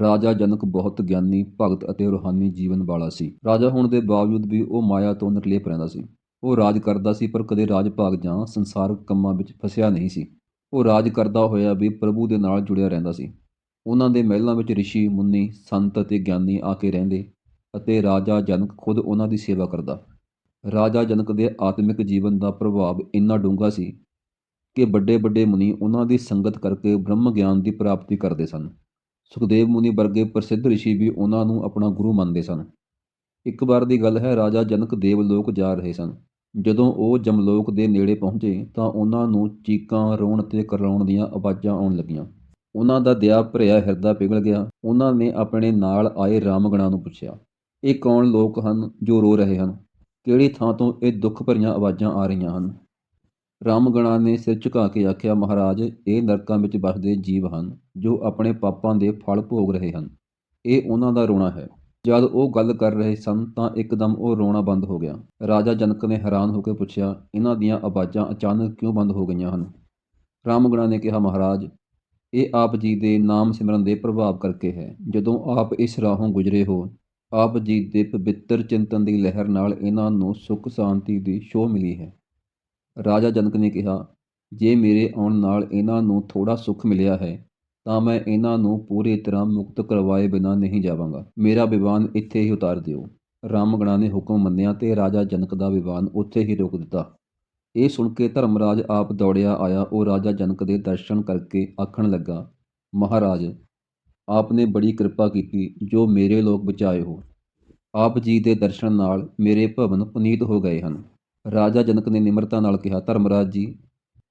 ਰਾਜਾ ਜਨਕ ਬਹੁਤ ਗਿਆਨੀ, ਭਗਤ ਅਤੇ ਰੂਹਾਨੀ ਜੀਵਨ ਵਾਲਾ ਸੀ। ਰਾਜਾ ਹੋਣ ਦੇ ਬਾਵਜੂਦ ਵੀ ਉਹ ਮਾਇਆ ਤੋਂ ਨਿਰਲੇਪ ਰਹਿੰਦਾ ਸੀ। ਉਹ ਰਾਜ ਕਰਦਾ ਸੀ ਪਰ ਕਦੇ ਰਾਜ ਭਾਗ ਜਾਂ ਸੰਸਾਰਕ ਕੰਮਾਂ ਵਿੱਚ ਫਸਿਆ ਨਹੀਂ ਸੀ। ਉਹ ਰਾਜ ਕਰਦਾ ਹੋਇਆ ਵੀ ਪ੍ਰਭੂ ਦੇ ਨਾਲ ਜੁੜਿਆ ਰਹਿੰਦਾ ਸੀ। ਉਹਨਾਂ ਦੇ ਮਹਿਲਾਂ ਵਿੱਚ ਰਿਸ਼ੀ, ਮੁੰਨੀ, ਸੰਤ ਅਤੇ ਗਿਆਨੀ ਆ ਕੇ ਰਹਿੰਦੇ ਅਤੇ ਰਾਜਾ ਜਨਕ ਖੁਦ ਉਹਨਾਂ ਦੀ ਸੇਵਾ ਕਰਦਾ। ਰਾਜਾ ਜਨਕ ਦੇ ਆਤਮਿਕ ਜੀਵਨ ਦਾ ਪ੍ਰਭਾਵ ਇੰਨਾ ਡੂੰਘਾ ਸੀ ਕਿ ਵੱਡੇ ਵੱਡੇ ਮੁਨੀ ਉਹਨਾਂ ਦੀ ਸੰਗਤ ਕਰਕੇ ਬ੍ਰਹਮ ਗਿਆਨ ਦੀ ਪ੍ਰਾਪਤੀ ਕਰਦੇ ਸਨ। ਸੁਖਦੇਵ ਮੁਨੀ ਵਰਗੇ ਪ੍ਰਸਿੱਧ ਰਿਸ਼ੀ ਵੀ ਉਹਨਾਂ ਨੂੰ ਆਪਣਾ ਗੁਰੂ ਮੰਨਦੇ ਸਨ। ਇੱਕ ਵਾਰ ਦੀ ਗੱਲ ਹੈ, ਰਾਜਾ ਜਨਕ ਦੇਵਲੋਕ ਜਾ ਰਹੇ ਸਨ। ਜਦੋਂ ਉਹ ਜਮਲੋਕ ਦੇ ਨੇੜੇ ਪਹੁੰਚੇ ਤਾਂ ਉਹਨਾਂ ਨੂੰ ਚੀਕਾਂ, ਰੋਣ ਅਤੇ ਕਰਲਾਉਣ ਦੀਆਂ ਆਵਾਜ਼ਾਂ ਆਉਣ ਲੱਗੀਆਂ। ਉਹਨਾਂ ਦਾ ਦਇਆ ਭਰਿਆ ਹਿਰਦਾ ਪਿਘਲ ਗਿਆ। ਉਹਨਾਂ ਨੇ ਆਪਣੇ ਨਾਲ ਆਏ ਰਾਮਗਣਾ ਨੂੰ ਪੁੱਛਿਆ, ਇਹ ਕੌਣ ਲੋਕ ਹਨ ਜੋ ਰੋ ਰਹੇ ਹਨ? ਕਿਹੜੀ ਥਾਂ ਤੋਂ ਇਹ ਦੁੱਖ ਭਰੀਆਂ ਆਵਾਜ਼ਾਂ ਆ ਰਹੀਆਂ ਹਨ? ਰਾਮਗਣਾ ਨੇ ਸਿਰ ਝੁਕਾ ਕੇ ਆਖਿਆ, ਮਹਾਰਾਜ, ਇਹ ਨਰਕਾਂ ਵਿੱਚ ਵੱਸਦੇ ਜੀਵ ਹਨ, ਜੋ ਆਪਣੇ ਪਾਪਾਂ ਦੇ ਫਲ ਭੋਗ ਰਹੇ ਹਨ। ਇਹ ਉਹਨਾਂ ਦਾ ਰੋਣਾ ਹੈ। ਜਦ ਉਹ ਗੱਲ ਕਰ ਰਹੇ ਸਨ, ਤਾਂ ਇੱਕਦਮ ਉਹ ਰੋਣਾ ਬੰਦ ਹੋ ਗਿਆ। ਰਾਜਾ ਜਨਕ ਨੇ ਹੈਰਾਨ ਹੋ ਕੇ ਪੁੱਛਿਆ, ਇਹਨਾਂ ਦੀਆਂ ਆਵਾਜ਼ਾਂ ਅਚਾਨਕ ਕਿਉਂ ਬੰਦ ਹੋ ਗਈਆਂ ਹਨ? ਰਾਮਗਣਾ ਨੇ ਕਿਹਾ, ਮਹਾਰਾਜ, ਇਹ ਆਪ ਜੀ ਦੇ ਨਾਮ ਸਿਮਰਨ ਦੇ ਪ੍ਰਭਾਵ ਕਰਕੇ ਹੈ। ਜਦੋਂ ਆਪ ਇਸ ਰਾਹੋਂ ਗੁਜ਼ਰੇ ਹੋ, ਆਪ ਜੀ ਦੇ ਪਵਿੱਤਰ ਚਿੰਤਨ ਦੀ ਲਹਿਰ ਨਾਲ ਇਹਨਾਂ ਨੂੰ ਸੁੱਖ ਸ਼ਾਂਤੀ ਦੀ ਸ਼ੋਅ ਮਿਲੀ ਹੈ। ਰਾਜਾ ਜਨਕ ਨੇ ਕਿਹਾ, ਜੇ ਮੇਰੇ ਆਉਣ ਨਾਲ ਇਹਨਾਂ ਨੂੰ ਥੋੜਾ ਸੁੱਖ ਮਿਲਿਆ ਹੈ, ਤਾਂ ਮੈਂ ਇਹਨਾਂ ਨੂੰ ਪੂਰੀ ਤਰ੍ਹਾਂ ਮੁਕਤ ਕਰਵਾਏ ਬਿਨਾਂ ਨਹੀਂ ਜਾਵਾਂਗਾ। ਮੇਰਾ ਵਿਵਾਨ ਇੱਥੇ ਹੀ ਉਤਾਰ ਦਿਓ। ਰਾਮਗਣਾ ਨੇ ਹੁਕਮ ਮੰਨਿਆ ਤੇ ਰਾਜਾ ਜਨਕ ਦਾ ਵਿਵਾਨ ਉੱਥੇ ਹੀ ਰੋਕ ਦਿੱਤਾ। ਇਹ ਸੁਣ ਕੇ ਧਰਮਰਾਜ ਆਪ ਦੌੜਿਆ ਆਇਆ, ਉਹ ਰਾਜਾ ਜਨਕ ਦੇ ਦਰਸ਼ਨ ਕਰਕੇ ਆਖਣ ਲੱਗਾ, ਮਹਾਰਾਜ ਆਪ ਨੇ ਬੜੀ ਕਿਰਪਾ ਕੀਤੀ, ਜੋ ਮੇਰੇ ਲੋਕ ਬਚਾਏ ਹੋ। ਆਪ ਜੀ ਦੇ ਦਰਸ਼ਨ ਨਾਲ ਮੇਰੇ ਭਵਨ ਪੁਨੀਤ ਹੋ ਗਏ ਹਨ। ਰਾਜਾ ਜਨਕ ਨੇ ਨਿਮਰਤਾ ਨਾਲ ਕਿਹਾ, ਧਰਮਰਾਜ ਜੀ,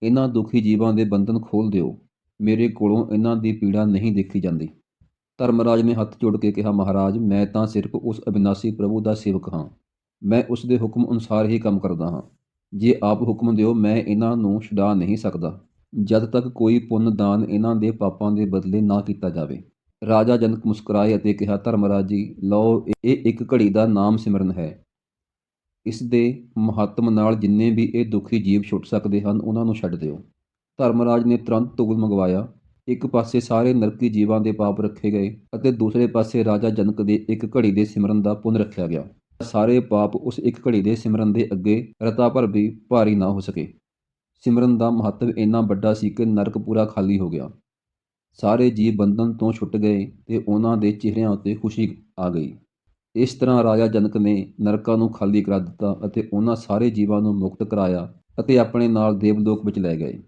ਇਹਨਾਂ ਦੁਖੀ ਜੀਵਾਂ ਦੇ ਬੰਧਨ ਖੋਲ ਦਿਓ। ਮੇਰੇ ਕੋਲੋਂ ਇਹਨਾਂ ਦੀ ਪੀੜਾ ਨਹੀਂ ਦੇਖੀ ਜਾਂਦੀ। ਧਰਮਰਾਜ ਨੇ ਹੱਥ ਜੋੜ ਕੇ ਕਿਹਾ, ਮਹਾਰਾਜ, ਮੈਂ ਤਾਂ ਸਿਰਫ ਉਸ ਅਬਿਨਾਸੀ ਪ੍ਰਭੂ ਦਾ ਸੇਵਕ ਹਾਂ। ਮੈਂ ਉਸ ਦੇ ਹੁਕਮ ਅਨੁਸਾਰ ਹੀ ਕੰਮ ਕਰਦਾ ਹਾਂ। ਜੇ ਆਪ ਹੁਕਮ ਦਿਓ, ਮੈਂ ਇਹਨਾਂ ਨੂੰ ਛੁਡਾ ਨਹੀਂ ਸਕਦਾ, ਜਦ ਤੱਕ ਕੋਈ ਪੁੰਨ ਦਾਨ ਇਹਨਾਂ ਦੇ ਪਾਪਾਂ ਦੇ ਬਦਲੇ ਨਾ ਕੀਤਾ ਜਾਵੇ। ਰਾਜਾ ਜਨਕ ਮੁਸਕਰਾਏ ਅਤੇ ਕਿਹਾ, ਧਰਮਰਾਜ ਜੀ, ਲਓ, ਇਹ ਇੱਕ ਘੜੀ ਦਾ ਨਾਮ ਸਿਮਰਨ ਹੈ। ਇਸ ਦੇ ਮਹੱਤਮ ਨਾਲ ਜਿੰਨੇ ਵੀ ਇਹ ਦੁਖੀ ਜੀਵ ਛੁੱਟ ਸਕਦੇ ਹਨ, ਉਹਨਾਂ ਨੂੰ ਛੱਡ ਦਿਓ। ਧਰਮਰਾਜ ਨੇ ਤੁਰੰਤ ਤੁਗਲ ਮੰਗਵਾਇਆ। ਇੱਕ ਪਾਸੇ ਸਾਰੇ ਨਰਕੀ ਜੀਵਾਂ ਦੇ ਪਾਪ ਰੱਖੇ ਗਏ ਅਤੇ ਦੂਸਰੇ ਪਾਸੇ ਰਾਜਾ ਜਨਕ ਦੇ ਇੱਕ ਘੜੀ ਦੇ ਸਿਮਰਨ ਦਾ ਪੁੰਨ ਰੱਖਿਆ ਗਿਆ। ਸਾਰੇ ਪਾਪ ਉਸ ਇੱਕ ਘੜੀ ਦੇ ਸਿਮਰਨ ਦੇ ਅੱਗੇ ਰਤਾ ਭਰ ਵੀ ਭਾਰੀ ਨਾ ਹੋ ਸਕੇ। ਸਿਮਰਨ ਦਾ ਮਹੱਤਵ ਇੰਨਾ ਵੱਡਾ ਸੀ ਕਿ ਨਰਕ ਪੂਰਾ ਖਾਲੀ ਹੋ ਗਿਆ। ਸਾਰੇ ਜੀਵ ਬੰਧਨ ਤੋਂ ਛੁੱਟ ਗਏ ਤੇ ਉਹਨਾਂ ਦੇ ਚਿਹਰਿਆਂ ਉੱਤੇ ਖੁਸ਼ੀ ਆ ਗਈ। ਇਸ ਤਰ੍ਹਾਂ ਰਾਜਾ ਜਨਕ ਨੇ ਨਰਕਾਂ ਨੂੰ ਖਾਲੀ ਕਰਾ ਦਿੱਤਾ ਅਤੇ ਉਹਨਾਂ ਸਾਰੇ ਜੀਵਾਂ ਨੂੰ ਮੁਕਤ ਕਰਾਇਆ ਅਤੇ ਆਪਣੇ ਨਾਲ ਦੇਵਲੋਕ ਵਿੱਚ ਲੈ ਗਏ।